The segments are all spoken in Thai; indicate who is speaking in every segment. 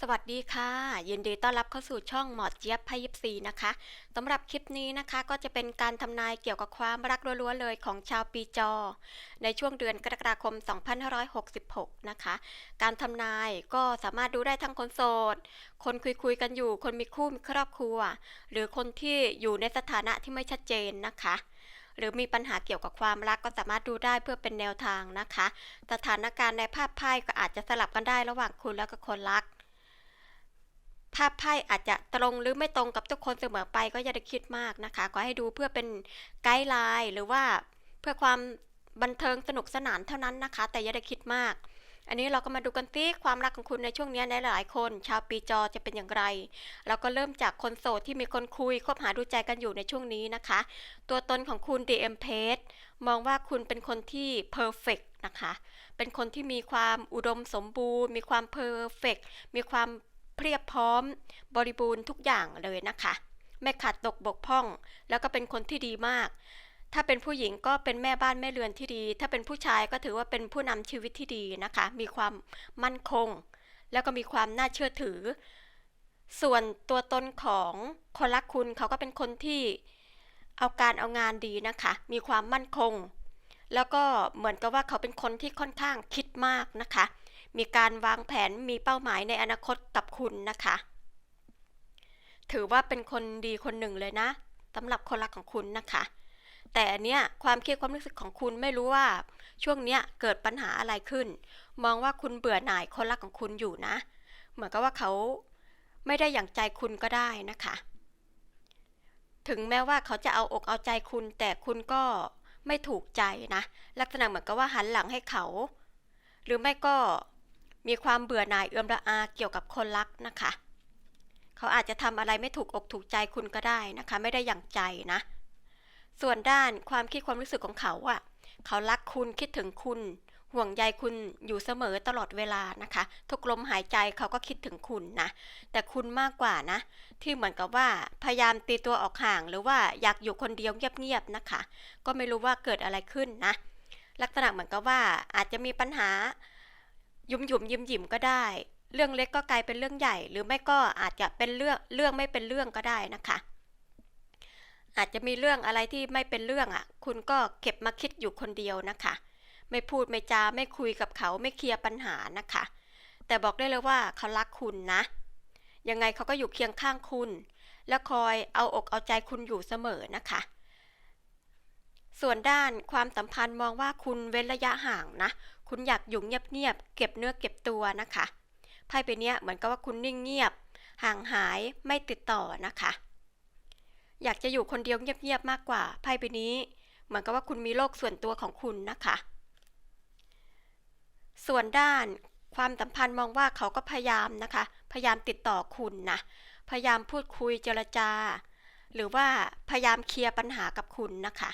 Speaker 1: สวัสดีค่ะ ยินดีต้อนรับเข้าสู่ช่องหมอเจี๊ยบพยิบซีนะคะสำหรับคลิปนี้นะคะก็จะเป็นการทำนายเกี่ยวกับความรักล้วนๆเลยของชาวปีจอ ในช่วงเดือนกรกฎาคม 2566 นะคะ การทำนายก็สามารถดูได้ทั้งคนโสด คนคุยๆกันอยู่ คนมีคู่มีครอบครัว หรือคนที่อยู่ในสถานะที่ไม่ชัดเจนนะคะหรือมีปัญหาเกี่ยวกับความรักก็สามารถดูได้เพื่อเป็นแนวทางนะคะ สถานการณ์ในภาพไพ่ก็อาจจะสลับกันได้ระหว่างคุณแล้วก็คนรัก ภาพไพ่อาจจะตรงหรือไม่ตรงกับทุกคนเสมอไปก็อย่าได้คิดมากนะคะ ก็ให้ดูเพื่อเป็นไกด์ไลน์หรือว่าเพื่อความบันเทิงสนุกสนานเท่านั้นนะคะ แต่อย่าได้คิดมาก อันนี้เราก็มาดูกันที่ความรักของคุณในช่วงนี้ในหลายคน ชาวปีจอจะเป็นอย่างไร เราก็เริ่มจากคนโสดที่มีคนคุยคบหาดูใจกันอยู่ในช่วงนี้นะคะ ตัวตนของคุณ DM p a g e มองว่าคุณเป็นคนที่ perfect นะคะ เป็นคนที่มีความอุดมสมบูรณ์ มีความ perfect มีความ เพียบพร้อม บริบูรณ์ทุกอย่างเลยนะคะ ไม่ขาดตกบกพร่อง แล้วก็เป็นคนที่ดีมาก ถ้าเป็นผู้หญิงก็เป็นแม่บ้านแม่เรือนที่ดี ถ้าเป็นผู้ชายก็ถือว่าเป็นผู้นำชีวิตที่ดีนะคะ มีความมั่นคง แล้วก็มีความน่าเชื่อถือ ส่วนตัวตนของคนรักคุณเขาก็เป็นคนที่เอาการเอางานดีนะคะ มีความมั่นคง แล้วก็เหมือนกับว่าเขาเป็นคนที่ค่อนข้างคิดมากนะคะ มีการวางแผนมีเป้าหมายในอนาคตกับคุณนะคะ ถือว่าเป็นคนดีคนหนึ่งเลยนะสำหรับคนรักของคุณนะคะ แต่อันเนี้ยความคิดความรู้สึกของคุณไม่รู้ว่าช่วงเนี้ยเกิดปัญหาอะไรขึ้น มองว่าคุณเบื่อหน่ายคนรักของคุณอยู่นะ เหมือนกับว่าเขาไม่ได้อย่างใจคุณก็ได้นะคะ ถึงแม้ว่าเขาจะเอาอกเอาใจคุณ แต่คุณก็ไม่ถูกใจนะ ลักษณะเหมือนกับว่าหันหลังให้เขา หรือไม่ก็ มีความเบื่อหน่ายเอื่อมระอาเกี่ยวกับคนรักนะคะ เขาอาจจะทำอะไรไม่ถูกอกถูกใจคุณก็ได้นะคะ ไม่ได้อย่างใจนะ ส่วนด้านความคิดความรู้สึกของเขาอะเขารักคุณคิดถึงคุณ ห่วงใยคุณอยู่เสมอตลอดเวลานะคะ ทุกลมหายใจเขาก็คิดถึงคุณนะ แต่คุณมากกว่านะ ที่เหมือนกับว่าพยายามตีตัวออกห่าง หรือว่าอยากอยู่คนเดียวเงียบๆนะคะ ก็ไม่รู้ว่าเกิดอะไรขึ้นนะ ลักษณะเหมือนกับว่าอาจจะมีปัญหา ยุ่มยุมยิ้มยิมก็ได้ เรื่องเล็กก็กลายเป็นเรื่องใหญ่ หรือไม่ก็อาจจะเป็นเรื่องเรื่องไม่เป็นเรื่องก็ได้นะคะ อาจจะมีเรื่องอะไรที่ไม่เป็นเรื่องอะ คุณก็เก็บมาคิดอยู่คนเดียวนะคะ ไม่พูดไม่จาไม่คุยกับเขาไม่เคลียร์ปัญหานะคะ แต่บอกได้เลยว่าเขารักคุณนะ ยังไงเขาก็อยู่เคียงข้างคุณ และคอยเอาอกเอาใจคุณอยู่เสมอนะคะ ส่วนด้านความสัมพันธ์มองว่าคุณเว้นระยะห่างนะ คุณอยากอยู่เงียบๆเก็บเนื้อเก็บตัวนะคะไพ่ใบเนี้ยเหมือนกับว่าคุณนิ่งเงียบ ห่างหายไม่ติดต่อนะคะ อยากจะอยู่คนเดียวเงียบๆมากกว่าไพ่ใบนี้ เหมือนกับว่าคุณมีโลกส่วนตัวของคุณนะคะ ส่วนด้านความสัมพันธ์มองว่าเขาก็พยายามนะคะ พยายามติดต่อคุณนะพยายามพูดคุยเจรจา หรือว่าพยายามเคลียร์ปัญหากับคุณนะคะ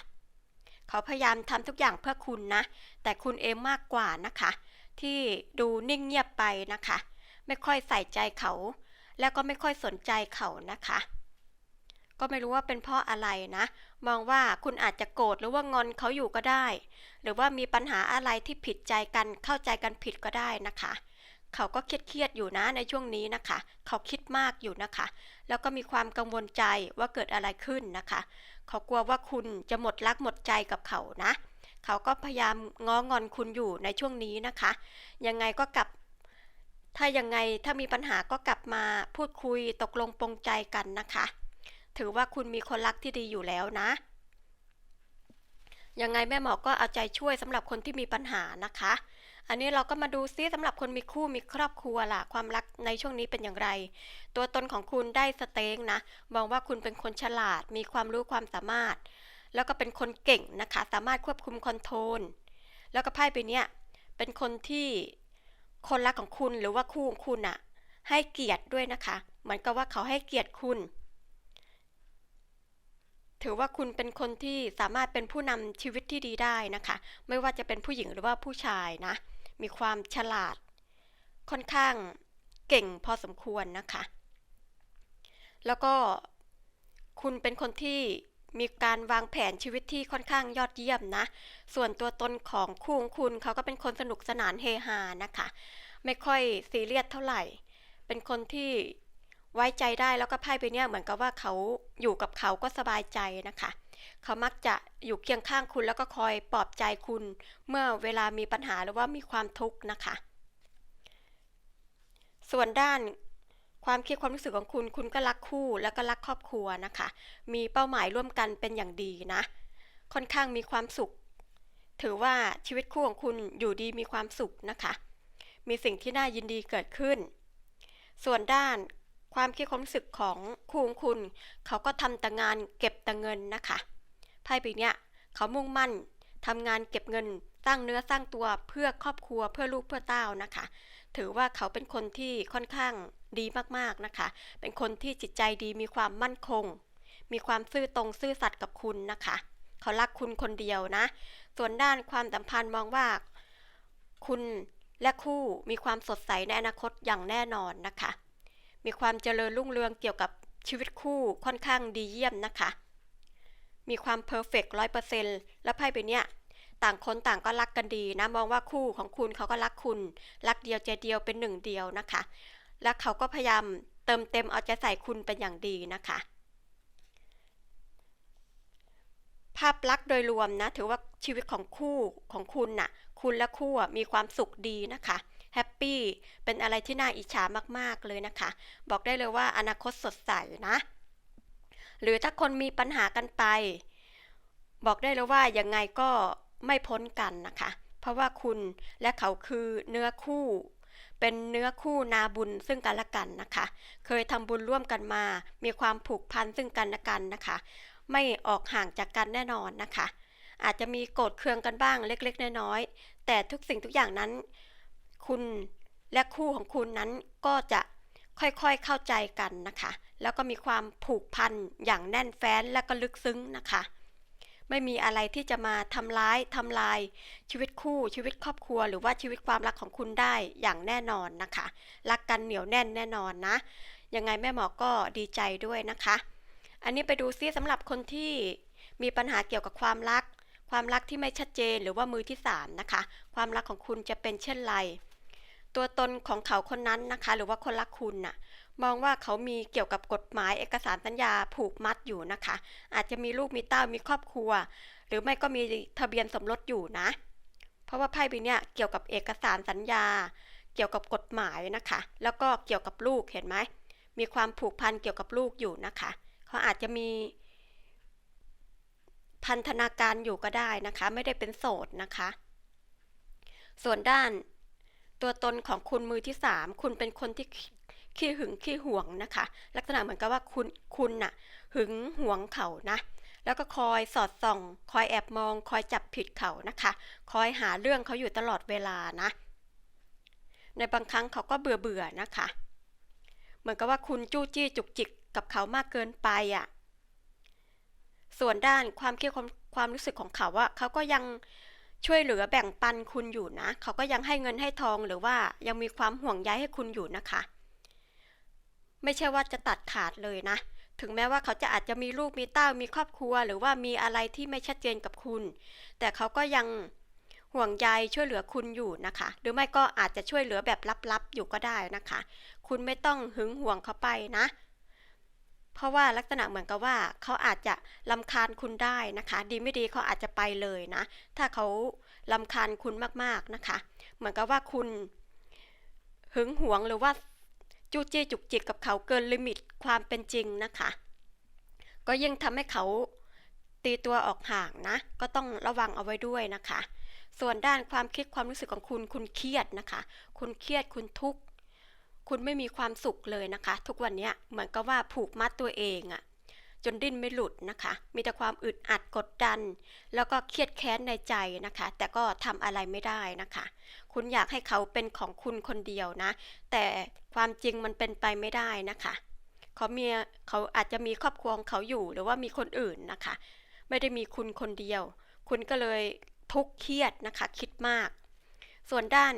Speaker 1: เขาพยายามทำทุกอย่างเพื่อคุณนะ แต่คุณเองมากกว่านะคะ ที่ดูนิ่งเงียบไปนะคะ ไม่ค่อยใส่ใจเขา แล้วก็ไม่ค่อยสนใจเขานะคะ ก็ไม่รู้ว่าเป็นเพราะอะไรนะ มองว่าคุณอาจจะโกรธหรือว่างอนเขาอยู่ก็ได้ หรือว่ามีปัญหาอะไรที่ผิดใจกันเข้าใจกันผิดก็ได้นะคะเขาก็เครียดๆอยู่นะในช่วงนี้นะคะ เขาคิดมากอยู่นะคะ แล้วก็มีความกังวลใจว่าเกิดอะไรขึ้นนะคะ เขากลัวว่าคุณจะหมดรักหมดใจกับเขานะ เขาก็พยายามง้องอนคุณอยู่ในช่วงนี้นะคะ ยังไงก็กลับ ถ้ายังไงถ้ามีปัญหาก็กลับมาพูดคุยตกลงปรงใจกันนะคะ ถือว่าคุณมีคนรักที่ดีอยู่แล้วนะยังไงแม่หมอก็เอาใจช่วยสำหรับคนที่มีปัญหานะคะ อันนี้เราก็มาดูซิสำหรับคนมีคู่มีครอบครัวล่ะ ความรักในช่วงนี้เป็นอย่างไร ตัวตนของคุณได้สเต็งนะมองว่าคุณเป็นคนฉลาด มีความรู้ความสามารถ แล้วก็เป็นคนเก่งนะคะ สามารถควบคุมคอนโทรล แล้วก็ไพ่ใบเนี้ยเป็นคนที่คนรักของคุณหรือว่าคู่ของคุณอะให้เกียรติด้วยนะคะ เหมือนกับว่าเขาให้เกียรติคุณ ถือว่าคุณเป็นคนที่สามารถเป็นผู้นำชีวิตที่ดีได้นะคะ ไม่ว่าจะเป็นผู้หญิงหรือว่าผู้ชายนะ มีความฉลาด ค่อนข้างเก่งพอสมควรนะคะ แล้วก็คุณเป็นคนที่มีการวางแผนชีวิตที่ค่อนข้างยอดเยี่ยมนะ ส่วนตัวตนของคู่ของคุณเขาก็เป็นคนสนุกสนานเฮฮานะคะ ไม่ค่อยซีเรียสเท่าไหร่ เป็นคนที่ไว้ใจได้แล้วก็ไพ่ใบเนี้ยเหมือนกับว่าเขาอยู่กับเขาก็สบายใจนะคะ เขามักจะอยู่เคียงข้างคุณแล้วก็คอยปลอบใจคุณ เมื่อเวลามีปัญหาหรือว่ามีความทุกข์นะคะ ส่วนด้านความคิดความรู้สึกของคุณ คุณก็รักคู่แล้วก็รักครอบครัวนะคะ มีเป้าหมายร่วมกันเป็นอย่างดีนะ ค่อนข้างมีความสุข ถือว่าชีวิตคู่ของคุณอยู่ดีมีความสุขนะคะ มีสิ่งที่น่ายินดีเกิดขึ้น ส่วนด้าน ความคิดความรู้สึกของคูงคุณ เขาก็ทำแต่งานเก็บแต่เงินนะคะไพ่ใบเนี้ยเขามุ่งมั่นทำงานเก็บเงินสร้างเนื้อสร้างตัวเพื่อครอบครัวเพื่อลูกเพื่อเต้านะคะ ถือว่าเขาเป็นคนที่ค่อนข้างดีมากๆนะคะ เป็นคนที่จิตใจดีมีความมั่นคง มีความซื่อตรงซื่อสัตย์กับคุณนะคะ เขารักคุณคนเดียวนะ ส่วนด้านความสัมพันธ์มองว่า คุณและคู่มีความสดใสในอนาคตอย่างแน่นอนนะคะ มีความเจริญรุ่งเรืองเกี่ยวกับชีวิตคู่ค่อนข้างดีเยี่ยมนะคะ มีความเพอร์เฟกต์ร้อยเปอร์เซ็นต์แล้วไพ่ใบเนี้ยต่างคนต่างก็รักกันดีนะ มองว่าคู่ของคุณเขาก็รักคุณ รักเดียวใจเดียวเป็นหนึ่งเดียวนะคะ และเขาก็พยายามเติมเต็มเอาใจใส่คุณเป็นอย่างดีนะคะ ภาพลักษณ์โดยรวมนะ ถือว่าชีวิตของคู่ของคุณน่ะ คุณและคู่มีความสุขดีนะคะ แฮปปี้เป็นอะไรที่น่าอิจฉามากๆเลยนะคะ บอกได้เลยว่าอนาคตสดใสนะ หรือถ้าคนมีปัญหากันไป บอกได้เลยว่ายังไงก็ไม่พ้นกันนะคะ เพราะว่าคุณและเขาคือเนื้อคู่เป็นเนื้อคู่นาบุญซึ่งกันและกันนะคะ เคยทำบุญร่วมกันมา มีความผูกพันซึ่งกันและกันนะคะ ไม่ออกห่างจากกันแน่นอนนะคะ อาจจะมีโกรธเคืองกันบ้างเล็กๆ น้อยๆ แต่ทุกสิ่งทุกอย่างนั้น คุณและคู่ของคุณนั้นก็จะค่อยๆเข้าใจกันนะคะ แล้วก็มีความผูกพันอย่างแน่นแฟ้นและก็ลึกซึ้งนะคะ ไม่มีอะไรที่จะมาทำร้ายทำลาย ชีวิตคู่ชีวิตครอบครัว หรือว่าชีวิตความรักของคุณได้อย่างแน่นอนนะคะ รักกันเหนียวแน่นแน่นอนนะ ยังไงแม่หมอก็ดีใจด้วยนะคะ อันนี้ไปดูซิสำหรับคนที่มีปัญหาเกี่ยวกับความรัก ความรักที่ไม่ชัดเจนหรือว่ามือที่สามนะคะ ความรักของคุณจะเป็นเช่นไร ตัวตนของเขาคนนั้นนะคะ หรือว่าคนรักคุณน่ะ มองว่าเขามีเกี่ยวกับกฎหมายเอกสารสัญญาผูกมัดอยู่นะคะ อาจจะมีลูกมีเต้ามีครอบครัว หรือไม่ก็มีทะเบียนสมรสอยู่นะ เพราะว่าไพ่ใบเนี้ยเกี่ยวกับเอกสารสัญญา เกี่ยวกับกฎหมายนะคะ แล้วก็เกี่ยวกับลูกเห็นไหมมีความผูกพันเกี่ยวกับลูกอยู่นะคะ เขาอาจจะมีพันธนาการอยู่ก็ได้นะคะ ไม่ได้เป็นโสดนะคะ ส่วนด้าน ตัวตนของคุณมือที่สามคุณเป็นคนที่ขี้หึงขี้หวงนะคะ ลักษณะเหมือนกับว่าคุณคุณน่ะหึงหวงเขานะ แล้วก็คอยสอดส่อง คอยแอบมอง คอยจับผิดเขานะคะ คอยหาเรื่องเขาอยู่ตลอดเวลานะ ในบางครั้งเขาก็เบื่อเบื่อนะคะ เหมือนกับว่าคุณจู้จี้จุกจิกกับเขามากเกินไปอะส่วนด้านความคิดความความรู้สึกของเขาว่าเขาก็ยัง ช่วยเหลือแบ่งปันคุณอยู่นะ เขาก็ยังให้เงินให้ทองหรือว่ายังมีความห่วงใยให้คุณอยู่นะคะ ไม่ใช่ว่าจะตัดขาดเลยนะ ถึงแม้ว่าเขาจะอาจจะมีลูกมีเต้ามีครอบครัว หรือว่ามีอะไรที่ไม่ชัดเจนกับคุณ แต่เขาก็ยังห่วงใยช่วยเหลือคุณอยู่นะคะ หรือไม่ก็อาจจะช่วยเหลือแบบลับๆอยู่ก็ได้นะคะ คุณไม่ต้องหึงห่วงเขาไปนะ เพราะว่าลักษณะเหมือนกับว่าเขาอาจจะลำคาญคุณได้นะคะ ดีไม่ดีเขาอาจจะไปเลยนะ ถ้าเขาลำคาญคุณมากๆนะคะ เหมือนกับว่าคุณหึงหวงหรือว่าจู้จี้จุกจิกกับเขาเกินลิมิตความเป็นจริงนะคะ ก็ยิ่งทำให้เขาตีตัวออกห่างนะ ก็ต้องระวังเอาไว้ด้วยนะคะ ส่วนด้านความคิดความรู้สึกของคุณคุณเครียดนะคะ คุณเครียดคุณทุกข์ คุณไม่มีความสุขเลยนะคะ ทุกวันนี้เหมือนกับว่าผูกมัดตัวเองอะจนดิ้นไม่หลุดนะคะ มีแต่ความอึดอัดกดดัน แล้วก็เครียดแค้นในใจนะคะ แต่ก็ทำอะไรไม่ได้นะคะ คุณอยากให้เขาเป็นของคุณคนเดียวนะ แต่ความจริงมันเป็นไปไม่ได้นะคะเขามีเขาอาจจะมีครอบครัวของเขาอยู่หรือว่ามีคนอื่นนะคะ ไม่ได้มีคุณคนเดียว คุณก็เลยทุกข์เครียดนะคะ คิดมาก ส่วนด้าน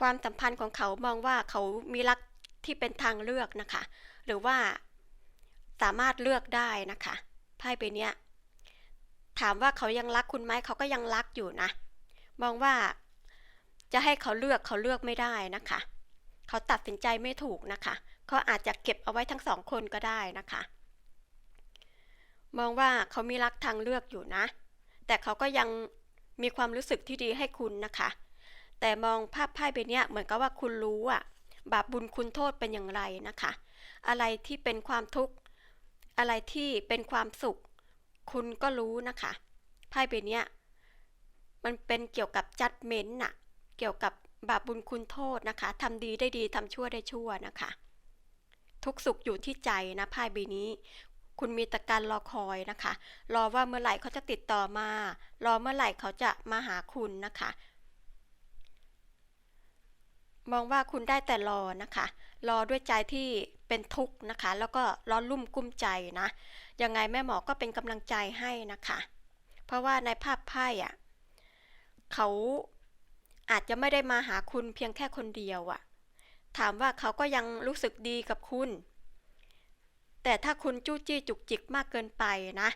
Speaker 1: ความสัมพันธ์ของเขามองว่าเขามีรักที่เป็นทางเลือกนะคะ หรือว่าสามารถเลือกได้นะคะไพ่ใบเนี้ยถามว่าเขายังรักคุณไหมเขาก็ยังรักอยู่นะ มองว่าจะให้เขาเลือกเขาเลือกไม่ได้นะคะ เขาตัดสินใจไม่ถูกนะคะเขาอาจจะเก็บเอาไว้ทั้งสองคนก็ได้นะคะ มองว่าเขามีรักทางเลือกอยู่นะ แต่เขาก็ยังมีความรู้สึกที่ดีให้คุณนะคะ แต่มองภาพไพ่ใบเนี้ยเหมือนกับว่าคุณรู้อะบาปบุญคุณโทษเป็นอย่างไรนะคะ อะไรที่เป็นความทุกข์ อะไรที่เป็นความสุข คุณก็รู้นะคะไพ่ใบเนี้ยมันเป็นเกี่ยวกับจัดเมนน่ะ เกี่ยวกับบาปบุญคุณโทษนะคะทำดีได้ดีทำชั่วได้ชั่วนะคะ ทุกสุขอยู่ที่ใจนะไพ่ใบนี้ คุณมีแต่การรอคอยนะคะ รอว่าเมื่อไหร่เขาจะติดต่อมา รอเมื่อไหร่เขาจะมาหาคุณนะคะ มองว่าคุณได้แต่รอนะคะ รอด้วยใจที่เป็นทุกข์นะคะ แล้วก็ร้อนรุ่มกุ้มใจนะ ยังไงแม่หมอก็เป็นกำลังใจให้นะคะ เพราะว่าในภาพไพ่อะเขาอาจจะไม่ได้มาหาคุณเพียงแค่คนเดียวอะถามว่าเขาก็ยังรู้สึกดีกับคุณ แต่ถ้าคุณจู้จี้จุกจิกมากเกินไปนะ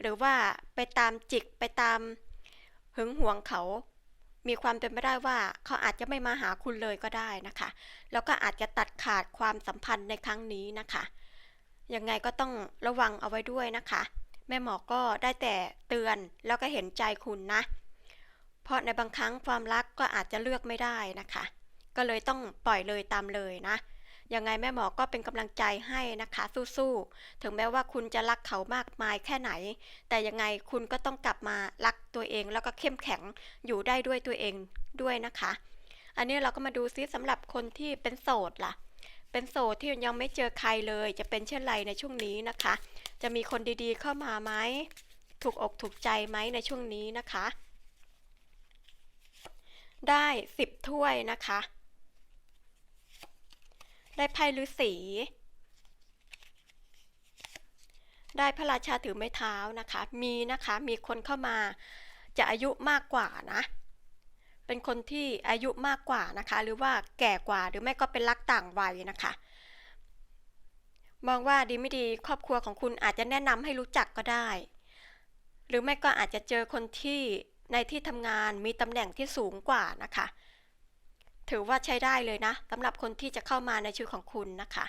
Speaker 1: หรือว่าไปตามจิกไปตามหึงหวงเขา มีความเป็นไปได้ว่าเขาอาจจะไม่มาหาคุณเลยก็ได้นะคะ แล้วก็อาจจะตัดขาดความสัมพันธ์ในครั้งนี้นะคะ ยังไงก็ต้องระวังเอาไว้ด้วยนะคะ แม่หมอก็ได้แต่เตือนแล้วก็เห็นใจคุณนะ เพราะในบางครั้งความรักก็อาจจะเลือกไม่ได้นะคะ ก็เลยต้องปล่อยเลยตามเลยนะ ยังไงแม่หมอก็เป็นกำลังใจให้นะคะสู้ๆ ถึงแม้ว่าคุณจะรักเขามากมายแค่ไหน แต่ยังไงคุณก็ต้องกลับมารักตัวเองแล้วก็เข้มแข็งอยู่ได้ด้วยตัวเองด้วยนะคะ อันนี้เราก็มาดูซิสำหรับคนที่เป็นโสดล่ะ เป็นโสดที่ยังไม่เจอใครเลย จะเป็นเช่นไรในช่วงนี้นะคะ จะมีคนดีๆเข้ามาไหม ถูกอกถูกใจไหมในช่วงนี้นะคะ ได้สิบถ้วยนะคะ ได้ไพ่ฤาษีได้พระราชาถือไม้เท้านะคะ มีนะคะ มีคนเข้ามาจะอายุมากกว่านะ เป็นคนที่อายุมากกว่านะคะ หรือว่าแก่กว่า หรือไม่ก็เป็นรักต่างวัยนะคะ มองว่าดีไม่ดีครอบครัวของคุณอาจจะแนะนำให้รู้จักก็ได้ หรือไม่ก็อาจจะเจอคนที่ในที่ทำงานมีตำแหน่งที่สูงกว่านะคะ ถือว่าใช้ได้เลยนะสำหรับคนที่จะเข้ามาในชีวิตของคุณนะคะ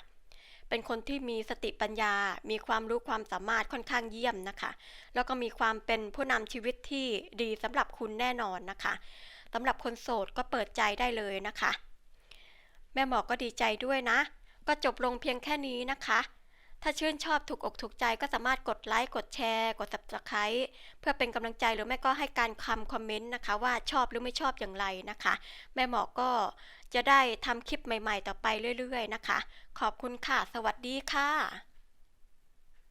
Speaker 1: เป็นคนที่มีสติปัญญา มีความรู้ความสามารถค่อนข้างเยี่ยมนะคะ แล้วก็มีความเป็นผู้นำชีวิตที่ดีสำหรับคุณแน่นอนนะคะสำหรับคนโสดก็เปิดใจได้เลยนะคะ แม่หมอก็ดีใจด้วยนะ ก็จบลงเพียงแค่นี้นะคะ ถ้าชื่นชอบถูกอกถูกใจก็สามารถกดไลค์กดแชร์ กด subscribe เพื่อเป็นกำลังใจหรือไม่ก็ให้การคำคอมเมนต์นะคะ ว่าชอบหรือไม่ชอบอย่างไรนะคะ แม่หมอก็จะได้ทำคลิปใหม่ๆ ต่อไปเรื่อยๆนะคะ ขอบคุณค่ะ สวัสดีค่ะ